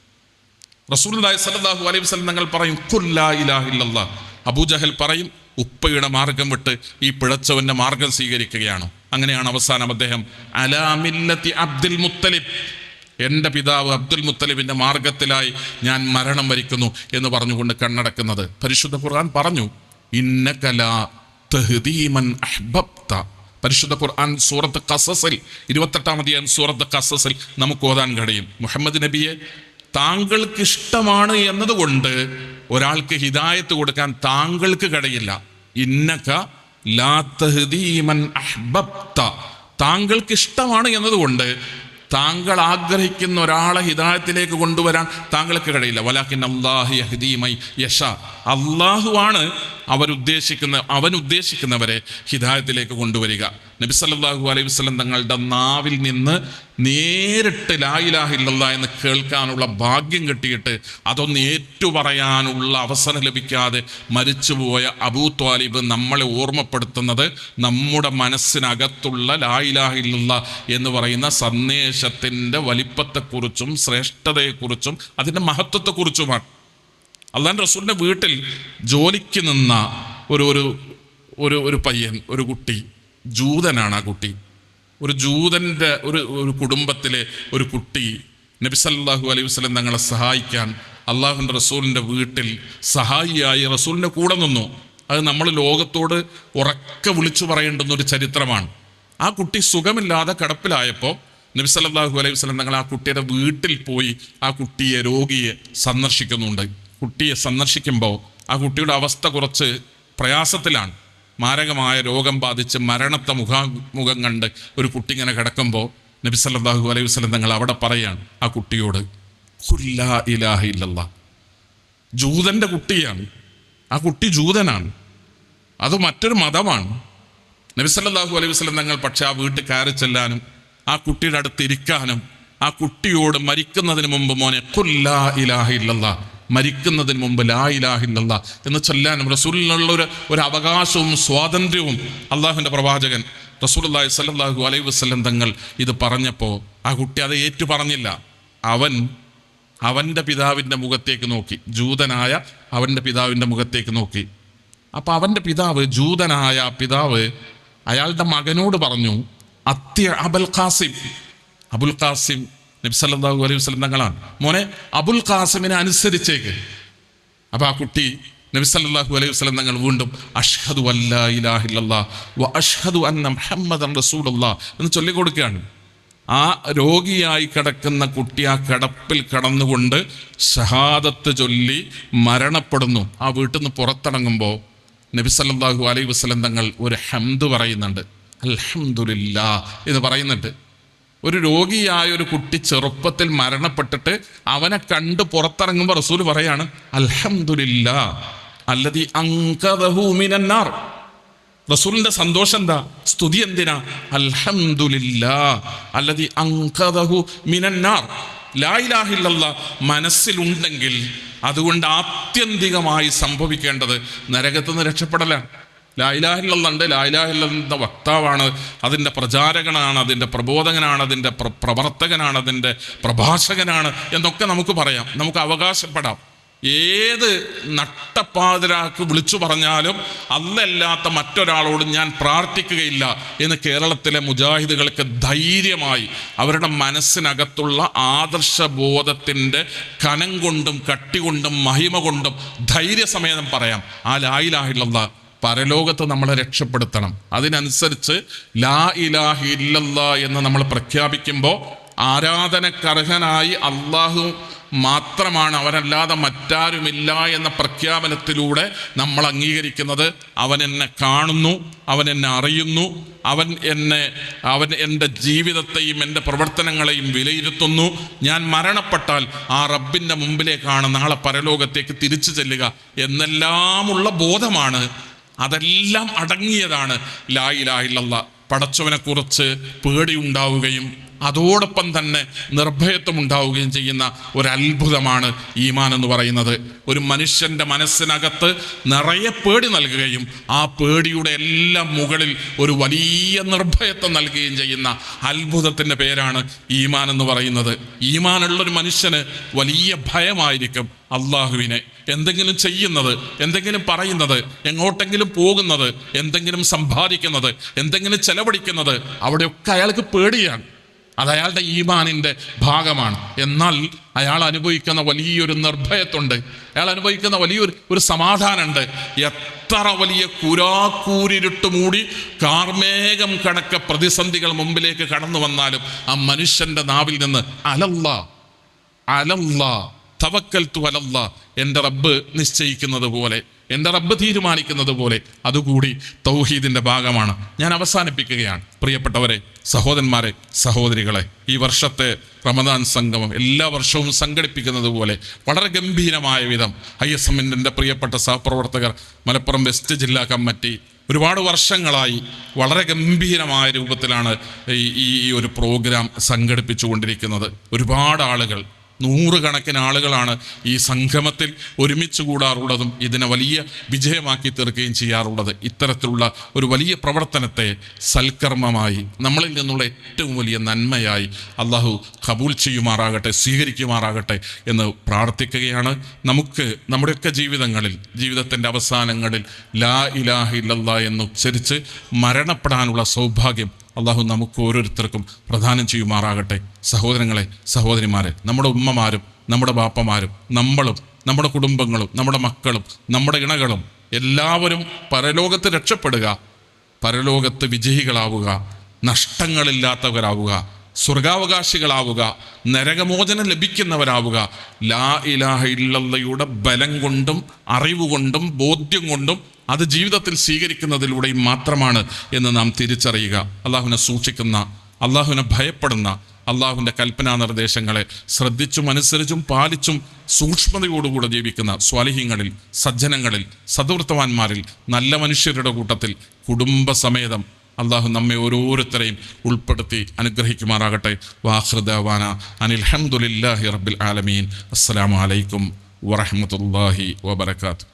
Speaker 1: റസൂലുള്ളാഹി സ്വല്ലല്ലാഹു അലൈഹി വസല്ലം തങ്ങൾ പറയും ഖുൽ ലാ ഇലാഹ ഇല്ലല്ലാഹ് അബൂജഹൽ പറയും ഉപ്പയുടെ മാർഗം വിട്ട് ഈ പിഴച്ചവന്റെ മാർഗം സ്വീകരിക്കുകയാണ്? അങ്ങനെയാണ് അവസാനം അദ്ദേഹം അലാ മില്ലത്തി അബ്ദുൽ മുത്തലിബ്. എന്റെ പിതാവ് അബ്ദുൽ മുത്തലിബിന്റെ മാർഗത്തിലായി ഞാൻ മരണം വരിക്കുന്നു എന്ന് പറഞ്ഞുകൊണ്ട് കണ്ണടക്കുന്നത്. പരിശുദ്ധ ഖുർആൻ പറഞ്ഞു ഇന്നകല തഹ്ദീമൻ അഹ്ബബ്ത. പരിശുദ്ധ ഖുർആൻ സൂറത്ത് ഖസസിൽ ഇരുപത്തെട്ടാമതിയാൻ സൂറത്ത് ഖസസിൽ നമുക്ക് ഓതാൻ കഴിയും. മുഹമ്മദ് നബിയെ താങ്കൾക്ക് ഇഷ്ടമാണ് എന്നതുകൊണ്ട് ഒരാൾക്ക് ഹിദായത്ത് കൊടുക്കാൻ താങ്കൾക്ക് കഴിയില്ല ഇന്നക ലാത്തഹദീമൻ അഹ്ബബ്ത. താങ്കൾക്ക് ഇഷ്ടമാണ് എന്നതുകൊണ്ട് താങ്കൾ ആഗ്രഹിക്കുന്ന ഒരാളെ ഹിദായത്തിലേക്ക് കൊണ്ടുവരാൻ താങ്കൾക്ക് കഴിയില്ല വലാഖിൻ അള്ളാഹി അഹദീമൈ യഷ അള്ളാഹുവാണ് അവരുദ്ദേശിക്കുന്ന അവൻ ഉദ്ദേശിക്കുന്നവരെ ഹിദായത്തിലേക്ക് കൊണ്ടുവരിക. നബി സല്ലാഹു അലൈഹി വസ്ലം തങ്ങളുടെ നാവിൽ നിന്ന് നേരിട്ട് ലായിലാഹില്ല എന്ന് കേൾക്കാനുള്ള ഭാഗ്യം കിട്ടിയിട്ട് അതൊന്ന് ഏറ്റുപറയാനുള്ള അവസരം ലഭിക്കാതെ മരിച്ചുപോയ അബൂ ത്വാലിബ് നമ്മളെ ഓർമ്മപ്പെടുത്തുന്നത് നമ്മുടെ മനസ്സിനകത്തുള്ള ലായിലാഹില്ല എന്ന് പറയുന്ന സന്ദേശത്തിന്റെ വലിപ്പത്തെക്കുറിച്ചും ശ്രേഷ്ഠതയെക്കുറിച്ചും അതിന്റെ മഹത്വത്തെക്കുറിച്ചുമാണ്. അള്ളാൻ റസൂലിന്റെ വീട്ടിൽ ജോലിക്ക് നിന്ന ഒരു ഒരു ഒരു പയ്യൻ ഒരു കുട്ടി ജൂതനാണ് ആ കുട്ടി. ഒരു ജൂതന്റെ ഒരു ഒരു കുടുംബത്തിലെ ഒരു കുട്ടി നബി സല്ലല്ലാഹു അലൈഹി വസ്ലം തങ്ങളെ സഹായിക്കാൻ അള്ളാഹുന്റെ റസൂലിന്റെ വീട്ടിൽ സഹായിയായി റസൂലിന്റെ കൂടെ നിന്നു. അത് നമ്മൾ ലോകത്തോട് ഉറക്കെ വിളിച്ചു പറയേണ്ടുന്ന ഒരു ചരിത്രമാണ്. ആ കുട്ടി സുഖമില്ലാതെ കിടപ്പിലായപ്പോൾ നബി സല്ലല്ലാഹു അലൈഹി വസ്ലം തങ്ങൾ ആ കുട്ടിയുടെ വീട്ടിൽ പോയി ആ കുട്ടിയെ രോഗിയെ സന്ദർശിക്കുന്നുണ്ട്. കുട്ടിയെ സന്ദർശിക്കുമ്പോൾ ആ കുട്ടിയുടെ അവസ്ഥ കുറച്ച് പ്രയാസത്തിലാണ്. മാരകമായ രോഗം ബാധിച്ച് മരണത്തെ മുഖാമുഖം കണ്ട് ഒരു കുട്ടി ഇങ്ങനെ കിടക്കുമ്പോൾ നബി സല്ലാഹു അലൈഹി വസ്ലം തങ്ങൾ അവിടെ പറയാണ് ആ കുട്ടിയോട് "ഖുൽ ഇലാഹ ഇല്ലല്ലാഹ്." ജൂതന്റെ കുട്ടിയാണ് ആ കുട്ടി ജൂതനാണ് അത് മറ്റൊരു മതമാണ് നബി സല്ലാഹു അലൈഹി വസ്ലം തങ്ങൾ പക്ഷെ ആ വീട്ടിൽ കയറി ചെല്ലാനും ആ കുട്ടിയുടെ അടുത്ത് ഇരിക്കാനും ആ കുട്ടിയോട് മരിക്കുന്നതിന് മുമ്പ് മോനെ കുല്ലാ ഇലാഹ ഇല്ലല്ലാഹ്." മരിക്കുന്നതിന് മുമ്പ് ലാ ഇലാഹ ഇല്ലല്ലാഹ് എന്ന് ചൊല്ലാനും റസൂലിനുള്ള ഒരു ഒരു അവകാശവും സ്വാതന്ത്ര്യവും അള്ളാഹുവിന്റെ പ്രവാചകൻ റസൂലുള്ളാഹി സല്ലാഹു അലൈഹി വസ്ലം തങ്ങൾ ഇത് പറഞ്ഞപ്പോൾ ആ കുട്ടി അത് ഏറ്റു പറഞ്ഞില്ല. അവൻ അവന്റെ പിതാവിന്റെ മുഖത്തേക്ക് നോക്കി. ജൂതനായ അവന്റെ പിതാവിന്റെ മുഖത്തേക്ക് നോക്കി. അപ്പോൾ അവന്റെ പിതാവ് ജൂതനായ പിതാവ് അയാളുടെ മകനോട് പറഞ്ഞു അത്യ അബുൽ ഖാസിം. അബുൽ ഖാസിം നബി സല്ലല്ലാഹു അലൈഹി വസ്ലം തങ്ങളാണ്. മോനെ അബുൽ ഖാസിമിനെ അനുസരിച്ചേക്ക്. അപ്പോൾ ആ കുട്ടി നബി സല്ലല്ലാഹു അലൈഹി വസ്ലം തങ്ങൾ വീണ്ടും അഷ്ഹദു അല്ലാ ഇലാഹ വ അഷ്ഹദു അന്ന എന്ന് ചൊല്ലിക്കൊടുക്കുകയാണ്. ആ രോഗിയായി കിടക്കുന്ന കുട്ടി ആ കിടപ്പിൽ കടന്നുകൊണ്ട് ഷഹാദത്ത് ചൊല്ലി മരണപ്പെടുന്നു. ആ വീട്ടിൽ നിന്ന് പുറത്തിറങ്ങുമ്പോൾ നബി സല്ലല്ലാഹു അലൈഹി വസ്ലം തങ്ങൾ ഒരു ഹംദ് പറയുന്നുണ്ട്. അൽഹംദുലില്ലാ എന്ന് പറയുന്നുണ്ട്. ഒരു രോഗിയായ ഒരു കുട്ടി ചെറുപ്പത്തിൽ മരണപ്പെട്ടിട്ട് അവനെ കണ്ട് പുറത്തിറങ്ങുമ്പോൾ റസൂൽ പറയാണ് അലഹമില്ല അല്ലതി അങ്കദഹൂമിനാർ റസൂലിന്റെ സന്തോഷം എന്താ? സ്തുതി എന്തിനാ? അൽഹംദുലില്ല അല്ലതി അങ്കദഹു മിനന്നാർ. ലായിലാഹില്ല മനസ്സിലുണ്ടെങ്കിൽ അതുകൊണ്ട് ആത്യന്തികമായി സംഭവിക്കേണ്ടത് നരകത്തുനിന്ന് രക്ഷപ്പെടലാണ്. ലായിലാഹില്ലുണ്ട് ലായിലാഹില്ലെന്ന വക്താവാണ്. അതിന്റെ പ്രചാരകനാണ് അതിന്റെ പ്രബോധകനാണ് അതിന്റെ പ്ര- പ്രവർത്തകനാണ് അതിന്റെ പ്രഭാഷകനാണ് എന്നൊക്കെ നമുക്ക് പറയാം. നമുക്ക് അവകാശപ്പെടാം. ഏത് നട്ടപ്പാതിരാക്ക് വിളിച്ചു പറഞ്ഞാലും അല്ലല്ലാത്ത മറ്റൊരാളോട് ഞാൻ പ്രാർത്ഥിക്കുകയില്ല എന്ന് കേരളത്തിലെ മുജാഹിദുകൾക്ക് ധൈര്യമായി അവരുടെ മനസ്സിനകത്തുള്ള ആദർശബോധത്തിന്റെ കനം കൊണ്ടും കട്ടി കൊണ്ടും മഹിമ കൊണ്ടും ധൈര്യസമേതം പറയാം. ആ ലായിലാഹില്ല പരലോകത്ത് നമ്മളെ രക്ഷപ്പെടുത്തണം. അതിനനുസരിച്ച് ലാ ഇലാഹി എന്ന് നമ്മൾ പ്രഖ്യാപിക്കുമ്പോൾ ആരാധനക്കർഹനായി അള്ളാഹു മാത്രമാണ് അവനല്ലാതെ മറ്റാരുമില്ല എന്ന പ്രഖ്യാപനത്തിലൂടെ നമ്മൾ അംഗീകരിക്കുന്നത് അവൻ എന്നെ കാണുന്നു അവൻ എന്നെ അറിയുന്നു അവൻ എന്നെ അവൻ എന്റെ ജീവിതത്തെയും എന്റെ പ്രവർത്തനങ്ങളെയും വിലയിരുത്തുന്നു. ഞാൻ മരണപ്പെട്ടാൽ ആ റബ്ബിന്റെ മുമ്പിലേക്കാണ് നാളെ പരലോകത്തേക്ക് തിരിച്ചു ചെല്ലുക. എന്നെല്ലാമുള്ള ബോധമാണ് അതെല്ലാം അടങ്ങിയതാണ്. ലായിലായില്ല പടച്ചവനെക്കുറിച്ച് പേടി പേടിയുണ്ടാവുകയും അതോടൊപ്പം തന്നെ നിർഭയത്വം ഉണ്ടാവുകയും ചെയ്യുന്ന ഒരു അത്ഭുതമാണ് ഈമാൻ എന്ന് പറയുന്നത്. ഒരു മനുഷ്യന്റെ മനസ്സിനകത്ത് നിറയെ പേടി നൽകുകയും ആ പേടിയുടെ എല്ലാം മുകളിൽ ഒരു വലിയ നിർഭയത്വം നൽകുകയും ചെയ്യുന്ന അത്ഭുതത്തിന്റെ പേരാണ് ഈമാൻ എന്ന് പറയുന്നത്. ഈമാനുള്ള ഒരു മനുഷ്യന് വലിയ ഭയമായിരിക്കും അള്ളാഹുവിനെ. എന്തെങ്കിലും ചെയ്യുന്നത് എന്തെങ്കിലും പറയുന്നത് എങ്ങോട്ടെങ്കിലും പോകുന്നത് എന്തെങ്കിലും സമ്പാദിക്കുന്നത് എന്തെങ്കിലും ചെലവഴിക്കുന്നത് അവിടെയൊക്കെ അയാൾക്ക് പേടിയാണ്. അത് അയാളുടെ ഈമാനിന്റെ ഭാഗമാണ്. എന്നാൽ അയാൾ അനുഭവിക്കുന്ന വലിയൊരു നിർഭയത്തുണ്ട് അയാൾ അനുഭവിക്കുന്ന വലിയൊരു ഒരു സമാധാനമുണ്ട്. എത്ര വലിയ കുരാക്കൂരിരുട്ട് മൂടി കാർമേഘം കണക്ക പ്രതിസന്ധികൾ മുമ്പിലേക്ക് കടന്നു വന്നാലും ആ മനുഷ്യന്റെ നാവിൽ നിന്ന് അലല്ല അലല്ല തവക്കൽ തു അലല്ല എന്റെ റബ്ബ് നിശ്ചയിക്കുന്നത് പോലെ എന്റെ റബ്ബ് തീരുമാനിക്കുന്നത് പോലെ അതുകൂടി തൗഹീദിന്റെ ഭാഗമാണ്. ഞാൻ അവസാനിപ്പിക്കുകയാണ്. പ്രിയപ്പെട്ടവരെ സഹോദരന്മാരെ സഹോദരികളെ ഈ വർഷത്തെ റമദാൻ സംഗമം എല്ലാ വർഷവും സംഘടിപ്പിക്കുന്നത് പോലെ വളരെ ഗംഭീരമായ വിധം ഐ എസ് എമ്മിന്റെ പ്രിയപ്പെട്ട സഹപ്രവർത്തകർ മലപ്പുറം വെസ്റ്റ് ജില്ലാ കമ്മിറ്റി ഒരുപാട് വർഷങ്ങളായി വളരെ ഗംഭീരമായ രൂപത്തിലാണ് ഈ ഈ ഒരു പ്രോഗ്രാം സംഘടിപ്പിച്ചു കൊണ്ടിരിക്കുന്നത് ഒരുപാട് ആളുകൾ നൂറുകണക്കിന് ആളുകളാണ് ഈ സംഗമത്തിൽ ഒരുമിച്ച് കൂടാറുള്ളതും ഇതിനെ വലിയ വിജയമാക്കി തീർക്കുകയും ചെയ്യാറുള്ളത്. ഇത്തരത്തിലുള്ള ഒരു വലിയ പ്രവർത്തനത്തെ സൽക്കർമ്മമായി നമ്മളിൽ നിന്നുള്ള ഏറ്റവും വലിയ നന്മയായി അള്ളാഹു കബൂൽ ചെയ്യുമാറാകട്ടെ സ്വീകരിക്കുമാറാകട്ടെ എന്ന് പ്രാർത്ഥിക്കുകയാണ്. നമുക്ക് നമ്മുടെയൊക്കെ ജീവിതങ്ങളിൽ ജീവിതത്തിന്റെ അവസാനങ്ങളിൽ ലാ ഇലാഹ ഇല്ലല്ലാ എന്ന് ഉച്ചരിച്ച് മരണപ്പെടാനുള്ള സൗഭാഗ്യം അള്ളാഹു നമുക്ക് ഓരോരുത്തർക്കും പ്രദാനം ചെയ്യുമാറാകട്ടെ. സഹോദരങ്ങളെ സഹോദരിമാരെ നമ്മുടെ ഉമ്മമാരും നമ്മുടെ ബാപ്പമാരും നമ്മളും നമ്മുടെ കുടുംബങ്ങളും നമ്മുടെ മക്കളും നമ്മുടെ ഇണകളും എല്ലാവരും പരലോകത്ത് രക്ഷപ്പെടുക പരലോകത്ത് വിജയികളാവുക നഷ്ടങ്ങളില്ലാത്തവരാവുക സ്വർഗാവകാശികളാവുക നരകമോചനം ലഭിക്കുന്നവരാവുക ലാ ഇലാഹ ഇല്ലയുടെ ബലം കൊണ്ടും അറിവ് കൊണ്ടും ബോധ്യം കൊണ്ടും അത് ജീവിതത്തിൽ സ്വീകരിക്കുന്നതിലൂടെയും മാത്രമാണ് എന്ന് നാം തിരിച്ചറിയുക. അള്ളാഹുവിനെ സൂക്ഷിക്കുന്ന അള്ളാഹുവിനെ ഭയപ്പെടുന്ന അള്ളാഹുവിന്റെ കൽപ്പനാ നിർദ്ദേശങ്ങളെ ശ്രദ്ധിച്ചും അനുസരിച്ചും പാലിച്ചും സൂക്ഷ്മതയോടുകൂടെ ജീവിക്കുന്ന സ്വാലിഹ്യങ്ങളിൽ സജ്ജനങ്ങളിൽ സദവൃത്തവാന്മാരിൽ നല്ല മനുഷ്യരുടെ കൂട്ടത്തിൽ കുടുംബസമേതം അള്ളാഹു നമ്മെ ഓരോരുത്തരെയും ഉൾപ്പെടുത്തി അനുഗ്രഹിക്കുമാറാകട്ടെ. വാഹൃദാന അനിൽഹമുല്ലാഹി റബ്ബിൽ ആലമീൻ. അസ്സലാമു അലൈക്കും വറഹ്മത്തുള്ളാഹി വബറകാതുഹു.